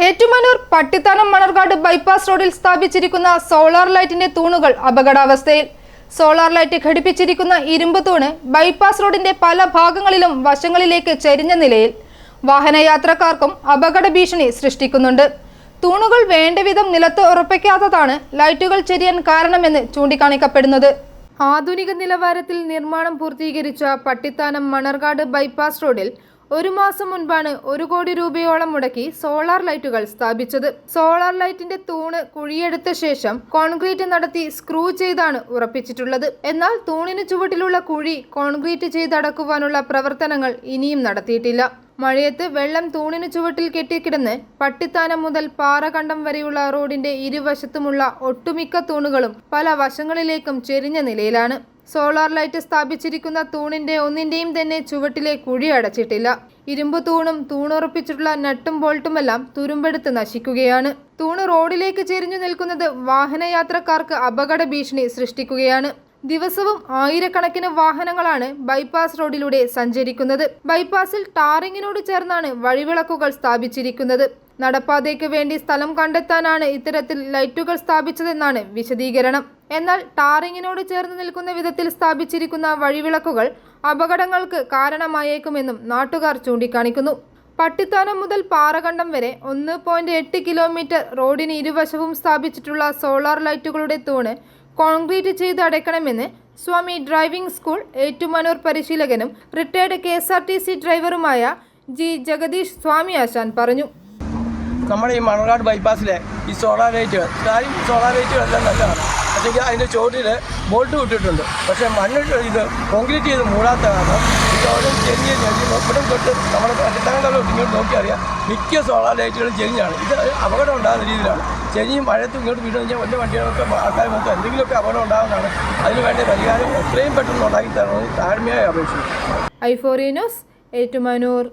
Ettumanoor Pattithanam Manarcad bypass റോഡിൽ സ്ഥാപിച്ചിരിക്കുന്ന solar ലൈറ്റിന്റെ തൂണുകൾ അപകടാവസ്ഥയിൽ. സോളാർ ലൈറ്റ് ഘടിപ്പിച്ചിരിക്കുന്ന ഇരുമ്പ് തൂണ് ബൈപ്പാസ് റോഡിന്റെ പല ഭാഗങ്ങളിലും വശങ്ങളിലേക്ക് ചരിഞ്ഞ നിലയിൽ വാഹനയാത്രക്കാർക്കും അപകട ഭീഷണി സൃഷ്ടിക്കുന്നുണ്ട്. തൂണുകൾ വേണ്ടവിധം നിലത്ത് ഉറപ്പിക്കാത്തതാണ് ലൈറ്റുകൾ ചെരിയാൻ കാരണമെന്ന് ചൂണ്ടിക്കാണിക്കപ്പെടുന്നത്. ആധുനിക നിലവാരത്തിൽ നിർമ്മാണം പൂർത്തീകരിച്ച പട്ടിത്താനം മണർകാട് ബൈപ്പാസ് റോഡിൽ ഒരു മാസം മുൻപാണ് ഒരു കോടി രൂപയോളം മുടക്കി സോളാർ ലൈറ്റുകൾ സ്ഥാപിച്ചത്. സോളാർ ലൈറ്റിന്റെ തൂണ് കുഴിയെടുത്ത ശേഷം കോൺക്രീറ്റ് നടത്തി സ്ക്രൂ ചെയ്താണ് ഉറപ്പിച്ചിട്ടുള്ളത്. എന്നാൽ തൂണിന് ചുവട്ടിലുള്ള കുഴി കോൺക്രീറ്റ് ചെയ്തടക്കുവാനുള്ള പ്രവർത്തനങ്ങൾ ഇനിയും നടത്തിയിട്ടില്ല. മഴയത്ത് വെള്ളം തൂണിന് ചുവട്ടിൽ കെട്ടിക്കിടന്ന് പട്ടിത്താനം മുതൽ പാറകണ്ടം വരെയുള്ള റോഡിന്റെ ഇരുവശത്തുമുള്ള ഒട്ടുമിക്ക തൂണുകളും പല വശങ്ങളിലേക്കും ചെരിഞ്ഞ നിലയിലാണ്. സോളാർ ലൈറ്റ് സ്ഥാപിച്ചിരിക്കുന്ന തൂണിന്റെ ഒന്നിന്റെയും തന്നെ ചുവട്ടിലെ കുഴി അടച്ചിട്ടില്ല. ഇരുമ്പ് തൂണും തൂണുറപ്പിച്ചിട്ടുള്ള നട്ടും ബോൾട്ടുമെല്ലാം തുരുമ്പെടുത്ത് നശിക്കുകയാണ്. തൂണ് റോഡിലേക്ക് ചെരിഞ്ഞു നിൽക്കുന്നത് വാഹനയാത്രക്കാർക്ക് അപകട ഭീഷണി സൃഷ്ടിക്കുകയാണ്. ദിവസവും ആയിരക്കണക്കിന് വാഹനങ്ങളാണ് ബൈപ്പാസ് റോഡിലൂടെ സഞ്ചരിക്കുന്നത്. ബൈപ്പാസിൽ ടാറിങ്ങിനോട് ചേർന്നാണ് വഴിവിളക്കുകൾ സ്ഥാപിച്ചിരിക്കുന്നത്. നടപ്പാതയ്ക്ക് വേണ്ടി സ്ഥലം കണ്ടെത്താനാണ് ഇത്തരത്തിൽ ലൈറ്റുകൾ സ്ഥാപിച്ചതെന്നാണ് വിശദീകരണം. എന്നാൽ ടാറിങ്ങിനോട് ചേർന്ന് നിൽക്കുന്ന വിധത്തിൽ സ്ഥാപിച്ചിരിക്കുന്ന വഴിവിളക്കുകൾ അപകടങ്ങൾക്ക് കാരണമായേക്കുമെന്നും നാട്ടുകാർ ചൂണ്ടിക്കാണിക്കുന്നു. പട്ടിത്താനം മുതൽ പാറകണ്ടം വരെ ഒന്ന് പോയിന്റ് എട്ട് കിലോമീറ്റർ റോഡിന് ഇരുവശവും സ്ഥാപിച്ചിട്ടുള്ള സോളാർ ലൈറ്റുകളുടെ തൂണ് കോൺക്രീറ്റ് ചെയ്ത് അടയ്ക്കണമെന്ന് Swami driving school Ettumanoor പരിശീലകനും retired K S R T C ഡ്രൈവറുമായ G Jagadish Swami ആശാൻ പറഞ്ഞു. നമ്മുടെ ഈ മണർകാട് ബൈപ്പാസിലെ ഈ സോളാർ ലൈറ്റുകൾ സോളാർ സോളാർ ലൈറ്റുകളെല്ലാം നല്ലതാണ്. പക്ഷേ അതിന്റെ ചോട്ടിൽ ബോൾട്ട് വിട്ടിട്ടുണ്ട്. പക്ഷേ മണ്ണിട്ട് ഇത് കോൺക്രീറ്റ് ചെയ്ത് മൂടാത്ത കാരണം ഇത് ഓരോ ചെരിഞ്ഞ് ചെരിഞ്ഞ് ഇവിടെ തൊട്ട് നമ്മുടെ അടിത്തറകളോട്ട് ഇങ്ങോട്ട് നോക്കി അറിയാം മിക്ക സോളാർ ലൈറ്റുകളും ചെരിഞ്ഞാണ്. ഇത് അപകടം ഉണ്ടാകുന്ന രീതിയിലാണ്. ചെരിഞ്ഞ് മഴത്ത് ഇങ്ങോട്ട് വീട് കഴിഞ്ഞാൽ വലിയ വണ്ടികളൊക്കെ ആൾക്കാർ മൊത്തം എന്തെങ്കിലുമൊക്കെ അപകടം ഉണ്ടാകുന്നതാണ്. അതിന് വേണ്ട പരിഹാരം എത്രയും പെട്ടെന്ന് ഉണ്ടാക്കി തരണമെന്ന് താഴ്മയായി അപേക്ഷിക്കുന്നു. ഐഫോറിയ ന്യൂസ് ഏറ്റുമാനൂർ.